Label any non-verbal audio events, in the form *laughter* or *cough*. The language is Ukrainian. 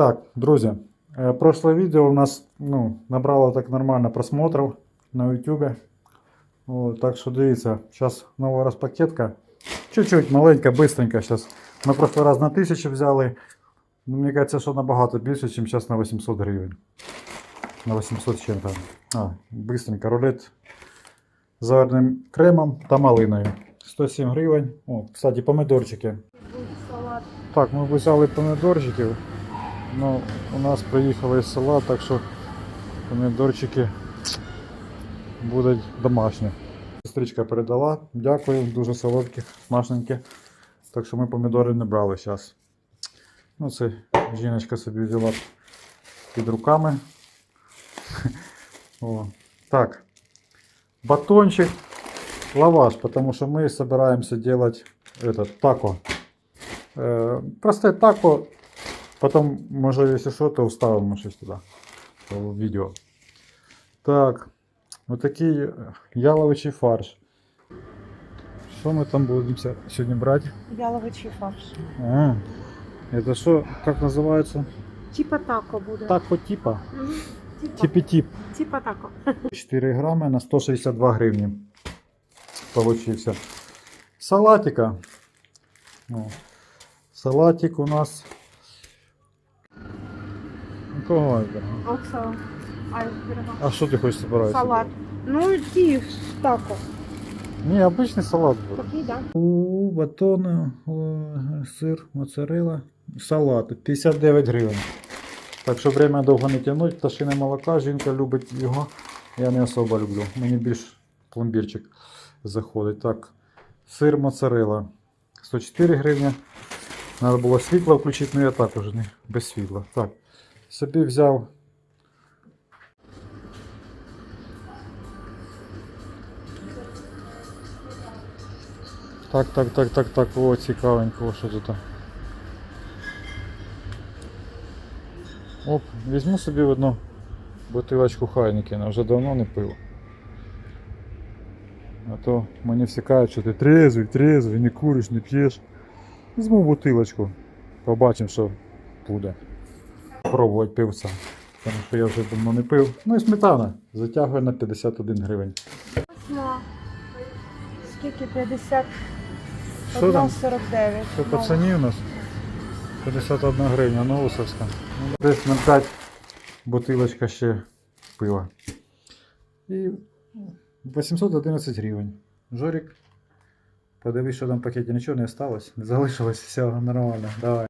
Так, друзі, е, прошле відео у нас ну, набрало так нормально просмотрів на YouTube. О, так що дивіться, зараз нова розпакетка. Чуть-чуть маленька, бистренька. Зараз. Ми прошлий раз на 1000 взяли. Ну, мені кажеться, що набагато більше, ніж зараз на 800 гривень. На 800 з чим-то. А, бистренько рулет з заварним кремом та малиною. 107 гривень. О, кстати, помидорчики. Так, ми взяли помидорчиків. Ну, у нас приїхали з села, так що помидорчики будуть домашні. Сестричка передала. Дякую, дуже солодкі, смачненькі. Так що ми помідори не брали зараз. Ну, це жіночка собі взяла під руками. *laughs* О. Так. Батончик, лаваш, потому что мы собираемся делать этот тако. Э, Просте тако, потом, може, якщо що, то вставимо щось туди в відео. Так, отакий яловичий фарш. Що ми там будемо сьогодні брати? Яловичий фарш. А, это що, як називається? Типа тако буде. Тако типа. Мгм. Типа, Типі-тип. типа тако. *laughs* 4 грами на 162 гривні. Получився. Салатика. О. Салатик у нас. Ну, Кого. Айсберга. А що ти хочеш збирати? Салат. Ну, ті тако. Ні, обичний салат буде. Такий, да? У батони, о, сир, моцарела, салат 59 гривень. Так що время довго не тягнуть, пташине молока, жінка любить його. Я не особо люблю. Мені більш пломбірчик заходить. Так, сир моцарела 104 гривні. Треба було світло включити, але я також не без світла. Так, собі взяв. Так, так, так, так, так, о, цікавенько, що тут. Оп, візьму собі одну бутилочку Хайнекена, вже давно не пив. А то мені всі кажуть, що ти трезвий, трезвий, не куриш, не п'єш. Візьму бутилочку, побачимо, що буде. Пробувати пивця. Тому що я вже давно не пив. Ну і сметана. Затягує на 51 гривень. Скільки? 50? Що там? 49. Що по ціні у нас? 51 гривня, новусовська. Десь на 5 бутилочка ще пива. І 811 гривень. Жорик. Подивись, що там в пакеті нічого не осталось. Не залишилось, все нормально. Давай.